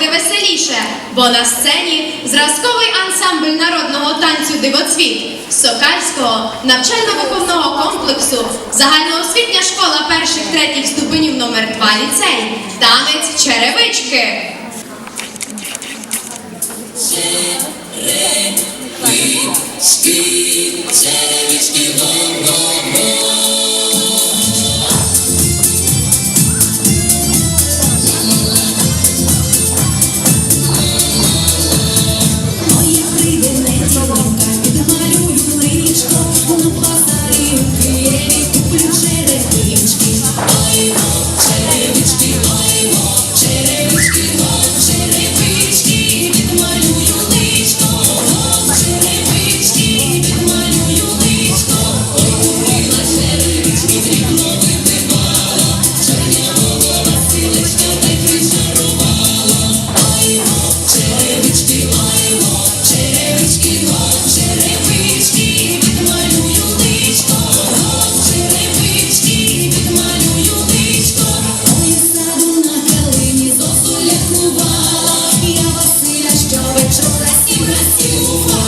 трохи веселіше, бо на сцені зразковий ансамбль народного танцю Дивоцвіт Сокальського навчально-виховного комплексу загальноосвітня школа перших третіх ступенів номер 2 ліцей. Танець черевички. miss you.